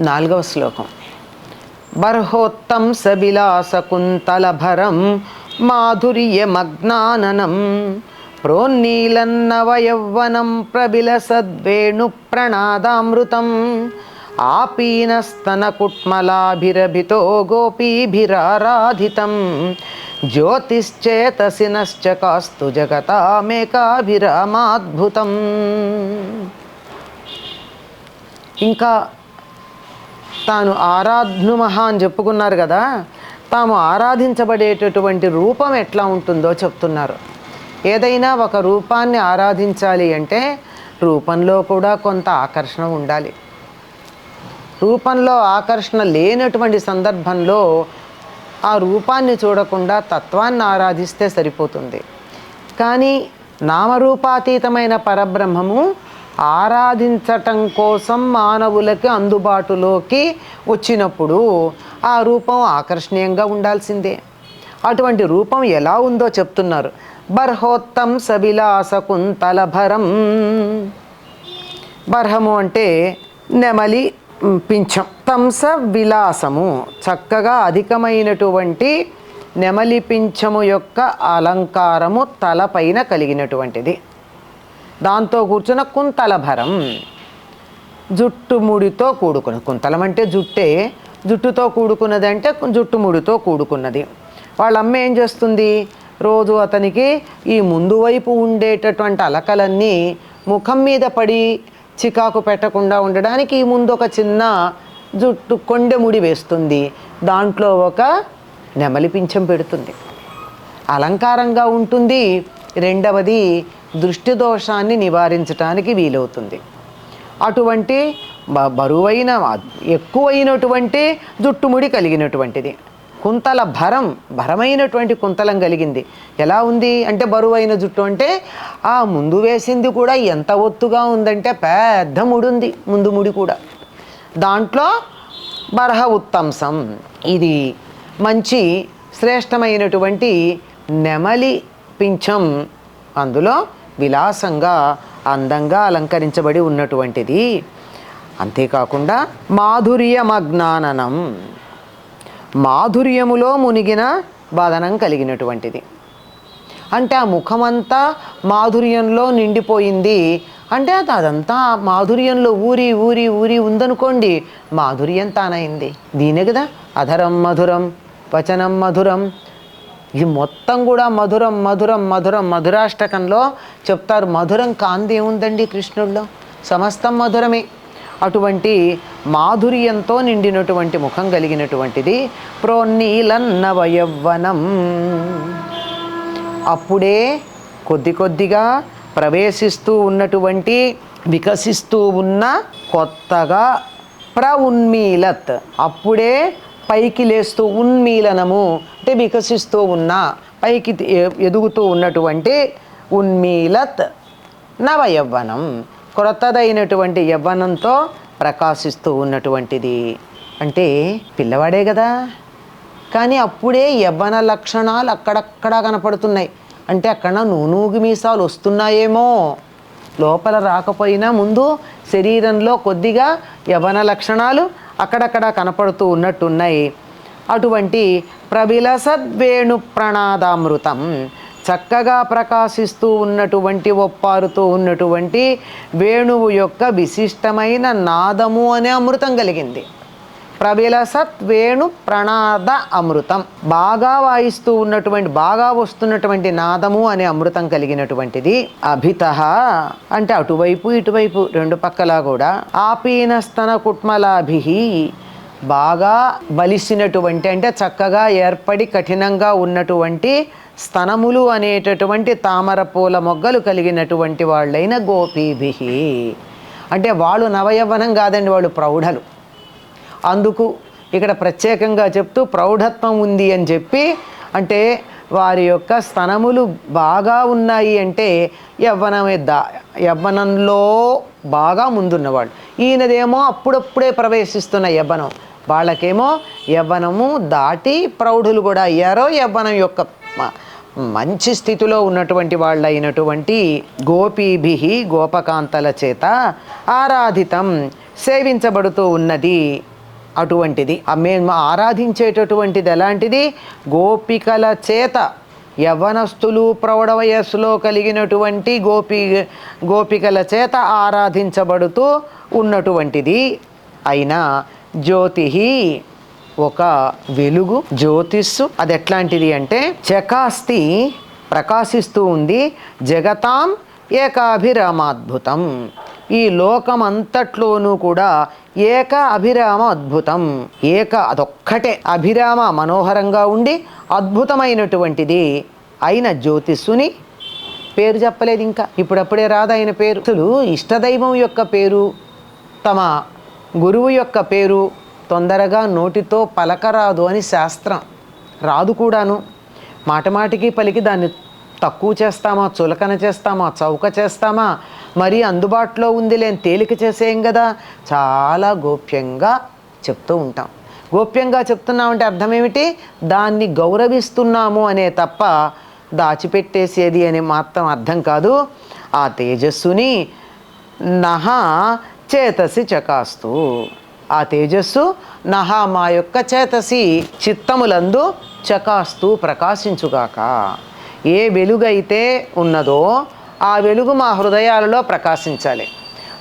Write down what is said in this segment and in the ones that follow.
నాలుగవ శ్లోకం. బర్హోత్తం సబిలాసకుంతలభరం మాధుర్యమగ్నాననం ప్రోన్నీలన్నవయవ్వనం ప్రబిల సద్వేణు ప్రణాదామృతం ఆపీనస్తనకుట్మలాభిరభితో గోపీభిరారాధితం జ్యోతిశ్చేతసినశ్చ కాస్తు జగతామేకాభిరామాద్భుతం. ఇంకా తాను ఆరాధ్నుమహ అని చెప్పుకున్నారు కదా తాము ఆరాధించబడేటటువంటి రూపం ఎట్లా ఉంటుందో చెప్తున్నారు. ఏదైనా ఒక రూపాన్ని ఆరాధించాలి అంటే రూపంలో కూడా కొంత ఆకర్షణ ఉండాలి. రూపంలో ఆకర్షణ లేనటువంటి సందర్భంలో ఆ రూపాన్ని చూడకుండా తత్వాన్ని ఆరాధిస్తే సరిపోతుంది. కానీ నామరూపాతీతమైన పరబ్రహ్మము ఆరాధించటం కోసం మానవులకి అందుబాటులోకి వచ్చినప్పుడు ఆ రూపం ఆకర్షణీయంగా ఉండాల్సిందే. అటువంటి రూపం ఎలా ఉందో చెప్తున్నారు. బర్హోత్తం సబిలాస కుంతలభరం బర్హము అంటే నెమలి పించం పింఛం. తంస విలాసము. చక్కగా అధికమైనటువంటి నెమలి పింఛము యొక్క అలంకారము తలపైన కలిగినటువంటిది. దాంతో కూర్చున్న కుంతలభరం జుట్టు ముడితో కూడుకున్నది కుంతలం అంటే జుట్టే. జుట్టుతో కూడుకున్నది అంటే జుట్టు ముడితో కూడుకున్నది. వాళ్ళ అమ్మ ఏం చేస్తుంది? రోజు అతనికి ఈ ముందు వైపు ఉండేటటువంటి అలకలన్నీ ముఖం మీద పడి చికాకు పెట్టకుండా ఉండడానికి ఈ ముందు ఒక చిన్న జుట్టు కొండెముడి వేస్తుంది. దాంట్లో ఒక నెమలి పింఛం పెడుతుంది. అలంకారంగా ఉంటుంది. రెండవది దృష్టి దోషాన్ని నివారించడానికి వీలవుతుంది. అటువంటి బ- బరువైన ఎక్కువైనటువంటి జుట్టుముడి కలిగినటువంటిది. కుంతల భరం భరమైనటువంటి కుంతలం కలిగింది. ఎలా ఉంది? అంటే బరువైన జుట్టు అంటే ఆ ముందు వేసింది కూడా ఎంత ఒత్తుగా ఉందంటే పెద్ద ముడి ఉంది ముందు ముడి కూడా. దాంట్లో బరహ ఉత్తంసం ఇది మంచి శ్రేష్టమైనటువంటి నెమలి పింఛం. అందులో విలాసంగా అందంగా అలంకరించబడి ఉన్నటువంటిది. అంతేకాకుండా మాధుర్యమజ్ఞాననం. మాధుర్యములో మునిగిన బాధనం కలిగినటువంటిది. అంటే ఆ ముఖమంతా మాధుర్యంలో నిండిపోయింది. అంటే అదంతా మాధుర్యంలో ఊరి ఊరి ఊరి ఉందనుకోండి మాధుర్యం తానైంది. దీనే కదా? అధరం మధురం వచనం మధురం ఇది మొత్తం కూడా మధురం మధురం మధురం మధురాష్టకంలో చెప్తారు. మధురం కాంతి ఏముందండి కృష్ణుడిలో సమస్తం మధురమే. అటువంటి మాధుర్యంతో నిండినటువంటి ముఖం కలిగినటువంటిది ప్రోన్నీలన్నవయవ్వనం అప్పుడే కొద్ది కొద్దిగా ప్రవేశిస్తూ ఉన్నటువంటి వికసిస్తూ ఉన్న కొత్తగా ప్రఉన్మీలత్ అప్పుడే పైకి లేస్తూ ఉన్మీలనము అంటే వికసిస్తూ ఉన్న పైకి ఎదుగుతూ ఉన్నటువంటి ఉన్మీలత్ నవయవ్వనం. క్రొత్తదైనటువంటి యవ్వనంతో ప్రకాశిస్తూ ఉన్నటువంటిది. అంటే పిల్లవాడే కదా కానీ అప్పుడే యవ్వన లక్షణాలు అక్కడక్కడ కనపడుతున్నాయి. అంటే అక్కడ నూనూగి మీసాలు వస్తున్నాయేమో. లోపల రాకపోయినా ముందు శరీరంలో కొద్దిగా యవ్వన లక్షణాలు అక్కడక్కడ కనపడుతూ ఉన్నట్టున్నాయి. అటువంటి ప్రబిలసద్వేణు ప్రణాదామృతం చక్కగా ప్రకాశిస్తూ ఉన్నటువంటి ఒప్పారుతూ ఉన్నటువంటి వేణువు యొక్క విశిష్టమైన నాదము అనే అమృతం కలిగింది. ప్రబిలసత్ వేణు ప్రణాద అమృతం. బాగా వాయిస్తూ ఉన్నటువంటి బాగా వస్తున్నటువంటి నాదము అనే అమృతం కలిగినటువంటిది అభిత అంటే అటువైపు ఇటువైపు రెండు పక్కలా కూడా. ఆపీనస్తన కుట్మలాభి బాగా బలిసినటువంటి అంటే చక్కగా ఏర్పడి కఠినంగా ఉన్నటువంటి స్తనములు అనేటటువంటి తామర పూల మొగ్గలు కలిగినటువంటి వాళ్ళైన గోపీభి అంటే వాళ్ళు నవయవ్వనం కాదండి వాళ్ళు ప్రౌఢలు. అందుకు ఇక్కడ ప్రత్యేకంగా చెప్తూ ప్రౌఢత్వం ఉంది అని చెప్పి అంటే వారి యొక్క స్తనములు బాగా ఉన్నాయి అంటే యవ్వనమే దా యవ్వనంలో బాగా ముందున్నవాళ్ళు ఈయనదేమో అప్పుడప్పుడే ప్రవేశిస్తున్న యవ్వనం. వాళ్ళకేమో యవ్వనము దాటి ప్రౌఢులు కూడా అయ్యారో యవ్వనం యొక్క మంచి స్థితిలో ఉన్నటువంటి వాళ్ళైనటువంటి గోపీభి గోపకాంతల చేత ఆరాధితం సేవించబడుతూ ఉన్నది అటువంటిది. మేము ఆరాధించేటటువంటిది ఎలాంటిది? గోపికల చేత యవ్వనస్తులు ప్రౌఢ వయస్సులో కలిగినటువంటి గోపి గోపికల చేత ఆరాధించబడుతూ ఉన్నటువంటిది అయినా జ్యోతి ఒక వెలుగు జ్యోతిస్సు. అది ఎట్లాంటిది అంటే చకాస్తి ప్రకాశిస్తూ ఉంది. జగతాం ఏకాభిరామాద్భుతం. ఈ లోకం అంతట్లోనూ కూడా ఏక అభిరామ అద్భుతం. ఏక అదొక్కటే. అభిరామ మనోహరంగా ఉండి అద్భుతమైనటువంటిది అయిన జ్యోతిస్సుని పేరు చెప్పలేదు ఇంకా. ఇప్పుడప్పుడే రాదు ఆయన పేరు. అసలు ఇష్టదైవం యొక్క పేరు తమ గురువు యొక్క పేరు తొందరగా నోటితో పలకరాదు అని శాస్త్రం. రాదు కూడాను. మాటమాటికి పలికి దాన్ని తక్కువ చేస్తామా చులకన చేస్తామా చౌక చేస్తామా? మరీ అందుబాటులో ఉంది లేని తేలిక చేసేయం కదా చాలా గోప్యంగా చెప్తూ ఉంటాం. గోప్యంగా చెప్తున్నామంటే అర్థం ఏమిటి దాన్ని గౌరవిస్తున్నాము అనే తప్ప దాచిపెట్టేసేది అని మాత్రం అర్థం కాదు. ఆ తేజస్సుని నహ చేతసి చకాస్తు. ఆ తేజస్సు నహ మా యొక్క చేతసి చిత్తములందు చకాస్తూ ప్రకాశించుగాక. ఏ వెలుగైతే ఉన్నదో ఆ వెలుగు మా హృదయాలలో ప్రకాశించాలి.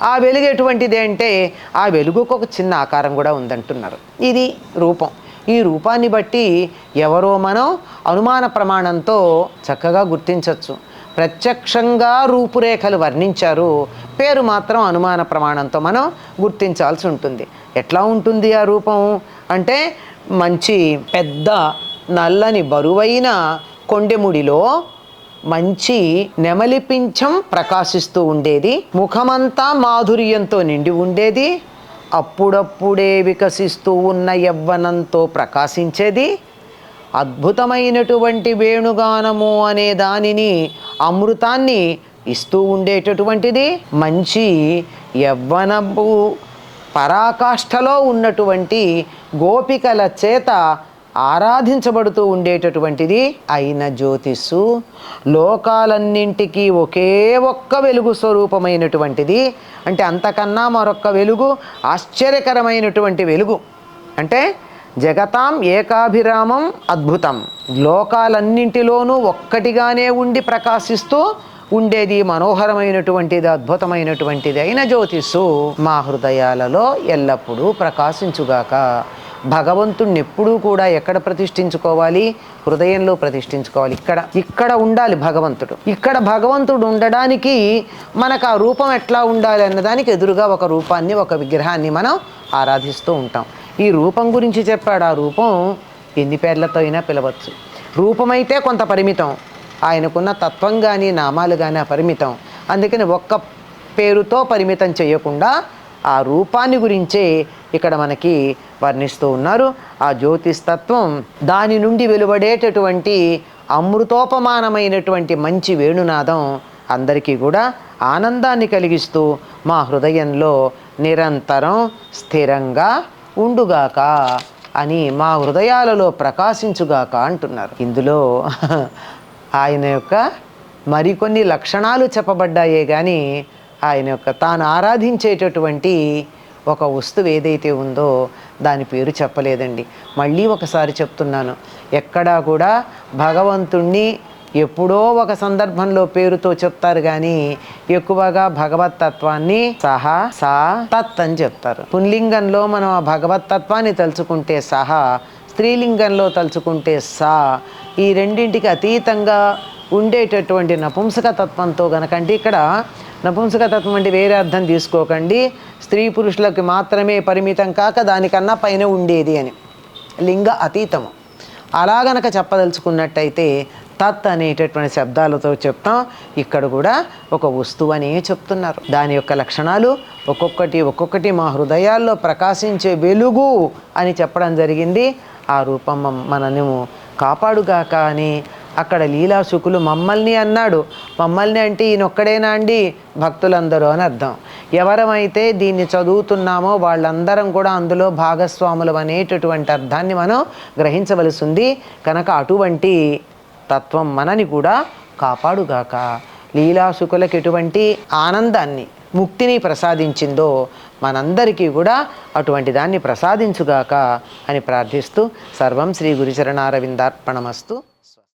ఆ వెలుగు ఎటువంటిది అంటే ఆ వెలుగుకు ఒక చిన్న ఆకారం కూడా ఉందంటున్నారు. ఇది రూపం. ఈ రూపాన్ని బట్టి ఎవరో మనం అనుమాన ప్రమాణంతో చక్కగా గుర్తించవచ్చు ప్రత్యక్షంగా రూపురేఖలు వర్ణించారు. పేరు మాత్రం అనుమాన ప్రమాణంతో మనం గుర్తించాల్సి ఉంటుంది. ఎట్లా ఉంటుంది ఆ రూపం? అంటే మంచి పెద్ద నల్లని బరువైన కొండెముడిలో మంచి నెమలి పింఛం ప్రకాశిస్తూ ఉండేది. ముఖమంతా మాధుర్యంతో నిండి ఉండేది. అప్పుడప్పుడే వికసిస్తూ ఉన్న యవ్వనంతో ప్రకాశించేది. అద్భుతమైనటువంటి వేణుగానము అనే దానిని అమృతాన్ని ఇస్తూ ఉండేటటువంటిది. మంచి యవ్వనపు పరాకాష్ఠలో ఉన్నటువంటి గోపికల చేత ఆరాధించబడుతూ ఉండేటటువంటిది అయిన జ్యోతిస్సు. లోకాలన్నింటికీ ఒకే ఒక్క వెలుగు స్వరూపమైనటువంటిది. అంటే అంతకన్నా మరొక్క వెలుగు ఆశ్చర్యకరమైనటువంటి వెలుగు. అంటే జగతాం ఏకాభిరామం అద్భుతం. లోకాలన్నింటిలోనూ ఒక్కటిగానే ఉండి ప్రకాశిస్తూ ఉండేది మనోహరమైనటువంటిది అద్భుతమైనటువంటిది అయిన జ్యోతిస్సు మా హృదయాలలో ఎల్లప్పుడూ ప్రకాశించుగాక. భగవంతుణ్ణి ఎప్పుడూ కూడా ఎక్కడ ప్రతిష్ఠించుకోవాలి? హృదయంలో ప్రతిష్ఠించుకోవాలి. ఇక్కడ ఇక్కడ ఉండాలి భగవంతుడు. ఇక్కడ భగవంతుడు ఉండడానికి మనకు ఆ రూపం ఎట్లా ఉండాలి అన్నదానికి ఎదురుగా ఒక రూపాన్ని ఒక విగ్రహాన్ని మనం ఆరాధిస్తూ ఉంటాం. ఈ రూపం గురించి చెప్పాడు. ఆ రూపం ఎన్ని పేర్లతో అయినా పిలవచ్చు. రూపమైతే కొంత పరిమితం. ఆయనకున్న తత్వం కానీ నామాలు కానీ అపరిమితం. అందుకని ఒక్క పేరుతో పరిమితం చేయకుండా ఆ రూపాన్ని గురించే ఇక్కడ మనకి వర్ణిస్తూ ఉన్నారు. ఆ జ్యోతిస్తత్వం దాని నుండి వెలువడేటటువంటి అమృతోపమానమైనటువంటి మంచి వేణునాదం అందరికీ కూడా ఆనందాన్ని కలిగిస్తూ మా హృదయంలో నిరంతరం స్థిరంగా ఉండుగాక అని మా హృదయాలలో ప్రకాశించుగాక అంటున్నారు. ఇందులో ఆయన యొక్క మరికొన్ని లక్షణాలు చెప్పబడ్డాయే కానీ ఆయన యొక్క తాను ఆరాధించేటటువంటి ఒక వస్తువు ఏదైతే ఉందో దాని పేరు చెప్పలేదండి. మళ్ళీ ఒకసారి చెప్తున్నాను. ఎక్కడా కూడా భగవంతుణ్ణి ఎప్పుడో ఒక సందర్భంలో పేరుతో చెప్తారు కానీ ఎక్కువగా భగవతత్వాన్ని సహా సా తత్ అని చెప్తారు. పుల్లింగంలో మనం ఆ భగవతత్వాన్ని తలుచుకుంటే సహా స్త్రీలింగంలో తలుచుకుంటే సా ఈ రెండింటికి అతీతంగా ఉండేటటువంటి నపుంసక తత్వంతో ఇక్కడ నపుంసక తత్వం అంటే వేరే అర్థం తీసుకోకండి. స్త్రీ పురుషులకు మాత్రమే పరిమితం కాక దానికన్నా పైన ఉండేది అని. లింగ అతీతము. అలా గనక చెప్పదలుచుకున్నట్టయితే తత్ అనేటటువంటి శబ్దాలతో చెప్తాం. ఇక్కడ కూడా ఒక వస్తువు అనే చెప్తున్నారు. దాని యొక్క లక్షణాలు ఒక్కొక్కటి ఒక్కొక్కటి మా హృదయాల్లో ప్రకాశించే వెలుగు అని చెప్పడం జరిగింది. ఆ రూపం మనము కాపాడుగాక అని అక్కడ లీలాసుకులు మమ్మల్ని అన్నాడు. మమ్మల్ని అంటే ఈయనొక్కడేనా అండి? భక్తులందరూ అని అర్థం. ఎవరమైతే దీన్ని చదువుతున్నామో వాళ్ళందరం కూడా అందులో భాగస్వాములు అనేటటువంటి అర్థాన్ని మనం గ్రహించవలసి ఉంది కనుక అటువంటి తత్వం మనని కూడా కాపాడుగాక. లీలాసుకులకు ఎటువంటి ఆనందాన్ని ముక్తిని ప్రసాదించిందో మనందరికీ కూడా అటువంటి దాన్ని ప్రసాదించుగాక అని ప్రార్థిస్తూ సర్వం శ్రీ గురిచరణారవిందార్పణమస్తు.